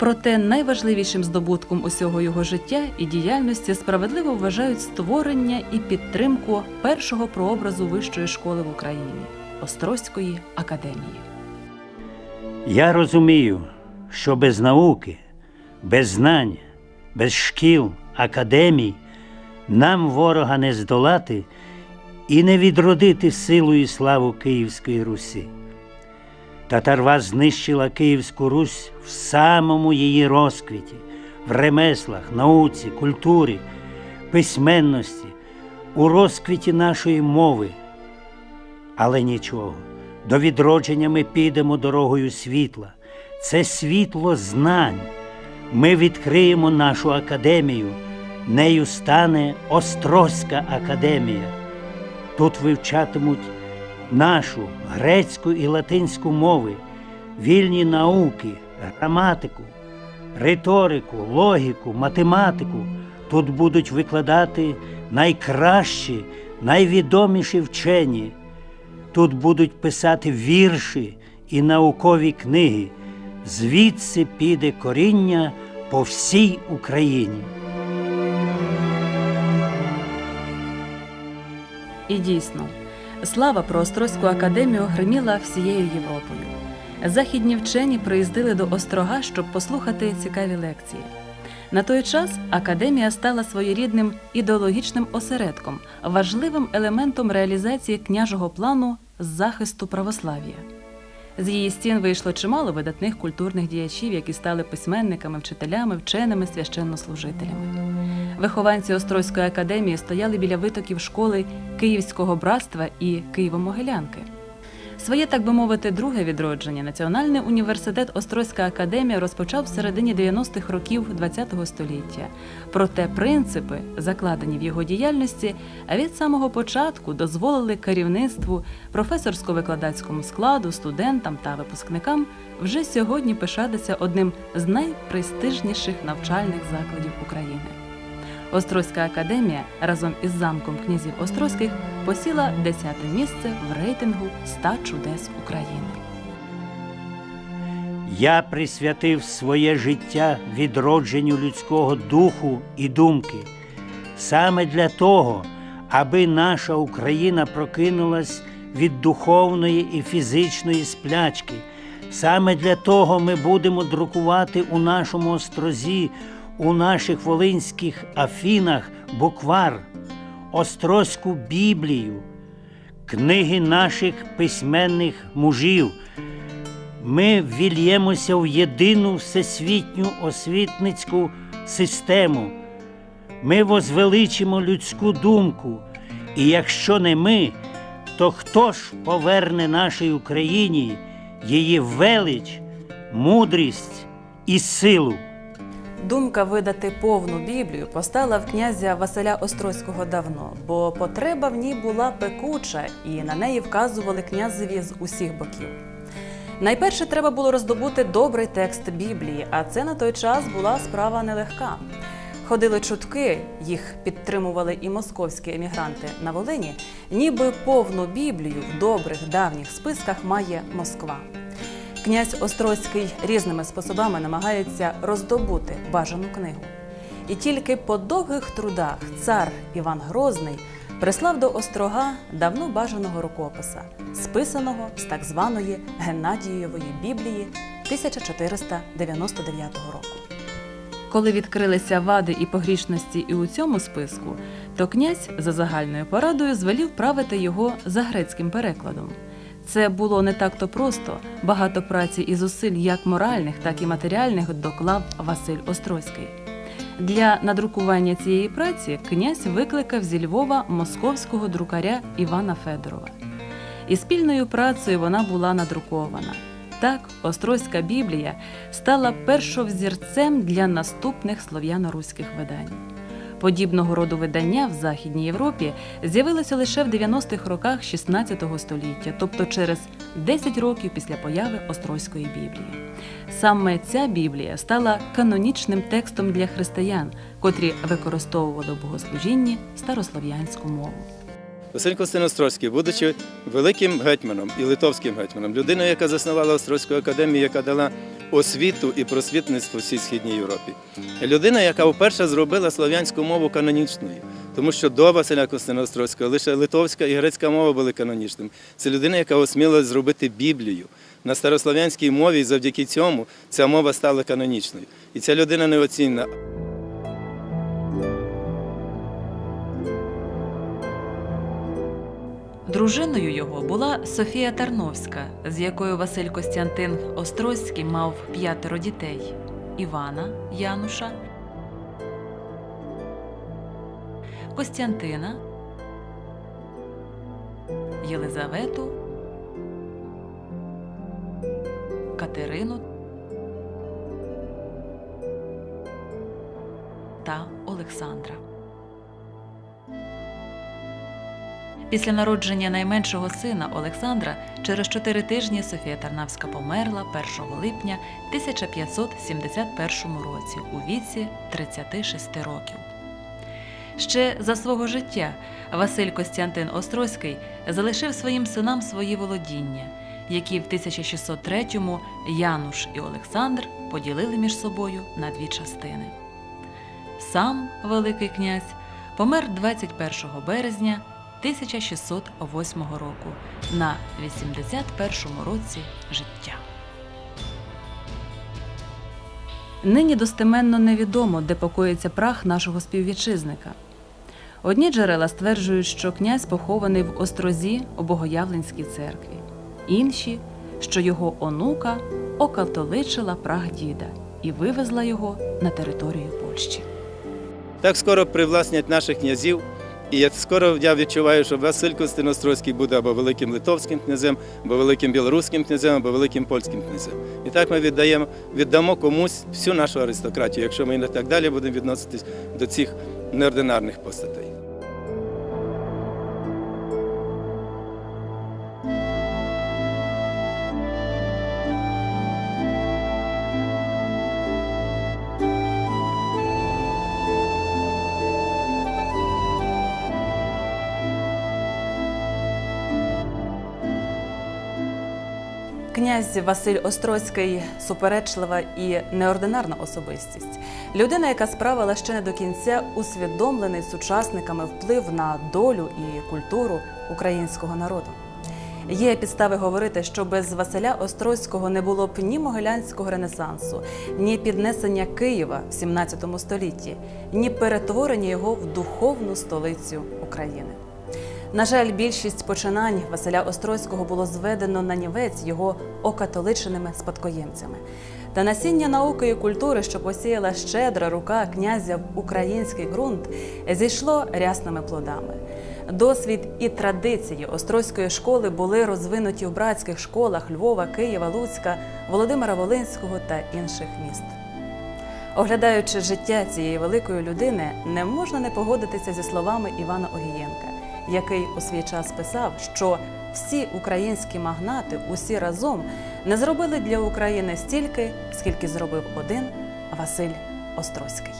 Проте найважливішим здобутком усього його життя і діяльності справедливо вважають створення і підтримку першого прообразу вищої школи в Україні Острозької академії. Я розумію, що без науки, без знань, без шкіл, академій нам ворога не здолати і не відродити силу і славу Київської Русі. Татарва знищила Київську Русь в самому її розквіті, в ремеслах, науці, культурі, письменності, у розквіті нашої мови. Але нічого, до відродження ми підемо дорогою світла. Це світло знань. Ми відкриємо нашу академію. Нею стане Острозька академія. Тут вивчатимуть нашу грецьку і латинську мови, вільні науки, граматику, риторику, логіку, математику. Тут будуть викладати найкращі, найвідоміші вчені. Тут будуть писати вірші і наукові книги. Звідси піде коріння по всій Україні. І дійсно, слава про Острозьку академію гриміла всією Європою. Західні вчені приїздили до Острога, щоб послухати цікаві лекції. На той час академія стала своєрідним ідеологічним осередком, важливим елементом реалізації княжого плану захисту православ'я. З її стін вийшло чимало видатних культурних діячів, які стали письменниками, вчителями, вченими, священнослужителями. Вихованці Острозької академії стояли біля витоків школи Київського братства і Києво-Могилянки. Своє, так би мовити, друге відродження Національний університет Острозька академія розпочав в середині 90-х років ХХ століття. Проте принципи, закладені в його діяльності, від самого початку дозволили керівництву, професорсько-викладацькому складу, студентам та випускникам вже сьогодні пишатися одним з найпрестижніших навчальних закладів України. Острозька академія разом із замком князів Острозьких посіла 10-те місце в рейтингу «100 чудес України. Я присвятив своє життя відродженню людського духу і думки саме для того, аби наша Україна прокинулась від духовної і фізичної сплячки. Саме для того ми будемо друкувати у нашому острозі, у наших волинських афінах буквар, острозьку Біблію, книги наших письменних мужів. Ми ввільємося в єдину всесвітню освітницьку систему. Ми возвеличимо людську думку. І якщо не ми, то хто ж поверне нашій Україні її велич, мудрість і силу? Думка видати повну Біблію постала в князя Василя Острозького давно, бо потреба в ній була пекуча, і на неї вказували князеві з усіх боків. Найперше треба було роздобути добрий текст Біблії, а це на той час була справа нелегка. Ходили чутки, їх підтримували і московські емігранти на Волині, ніби повну Біблію в добрих давніх списках має Москва. Князь Острозький різними способами намагається роздобути бажану книгу. І тільки по довгих трудах цар Іван Грозний прислав до острога давно бажаного рукописа, списаного з так званої Геннадієвої Біблії 1499 року. Коли відкрилися вади і погрішності і у цьому списку, то князь за загальною порадою звелів правити його за грецьким перекладом. Це було не так-то просто. Багато праці і зусиль, як моральних, так і матеріальних, доклав Василь Острозький. Для надрукування цієї праці князь викликав зі Львова московського друкаря Івана Федорова. І спільною працею вона була надрукована. Так, Острозька Біблія стала першовзірцем для наступних слов'яно-руських видань. Подібного роду видання в Західній Європі з'явилося лише в 90-х роках 16 століття, тобто через 10 років після появи Острозької Біблії. Саме ця Біблія стала канонічним текстом для християн, котрі використовували в богослужінні старослов'янську мову. Василь Костиностровський, будучи великим гетьманом і литовським гетьманом, людиною, яка заснувала Острозьку академію, яка дала освіту і просвітництво всій східній Європі. Людина, яка вперше зробила слов'янську мову канонічною. Тому що до Василя Костиностровського лише литовська і грецька мова були канонічними. Це людина, яка осміла зробити Біблію на старослов'янській мові, і завдяки цьому ця мова стала канонічною. І ця людина неоцінна. Дружиною його була Софія Тарновська, з якою Василь Костянтин Острозький мав п'ятеро дітей: Івана Януша, Костянтина, Єлизавету, Катерину та Олександра. Після народження найменшого сина Олександра через чотири тижні Софія Тарнавська померла 1 липня 1571 році у віці 36 років. Ще за свого життя Василь Костянтин Острозький залишив своїм синам свої володіння, які в 1603-му Януш і Олександр поділили між собою на дві частини. Сам Великий князь помер 21 березня 1608 року на 81 році життя. Нині достеменно невідомо, де покоїться прах нашого співвітчизника. Одні джерела стверджують, що князь похований в Острозі у Богоявленській церкві, інші, що його онука окатоличила прах діда і вивезла його на територію Польщі. Так скоро привласнять наших князів. І як скоро я відчуваю, що Василь Костиностровський буде або великим литовським князем, або великим білоруським князем, або великим польським князем. І так ми віддаємо, віддамо комусь всю нашу аристократію, якщо ми і так далі будемо відноситись до цих неординарних постатей. Князь Василь Острозький суперечлива і неординарна особистість. Людина, яка справила ще не до кінця усвідомлений сучасниками вплив на долю і культуру українського народу. Є підстави говорити, що без Василя Острозького не було б ні Могилянського ренесансу, ні піднесення Києва в 17 столітті, ні перетворення його в духовну столицю України. На жаль, більшість починань Василя Острозького було зведено на нівець його окатоличеними спадкоємцями. Та насіння науки і культури, що посіяла щедра рука князя в український ґрунт, зійшло рясними плодами. Досвід і традиції Острозької школи були розвинуті в братських школах Львова, Києва, Луцька, Володимира Волинського та інших міст. Оглядаючи життя цієї великої людини, не можна не погодитися зі словами Івана Огієнка, який у свій час писав, що всі українські магнати усі разом не зробили для України стільки, скільки зробив один Василь Острозький.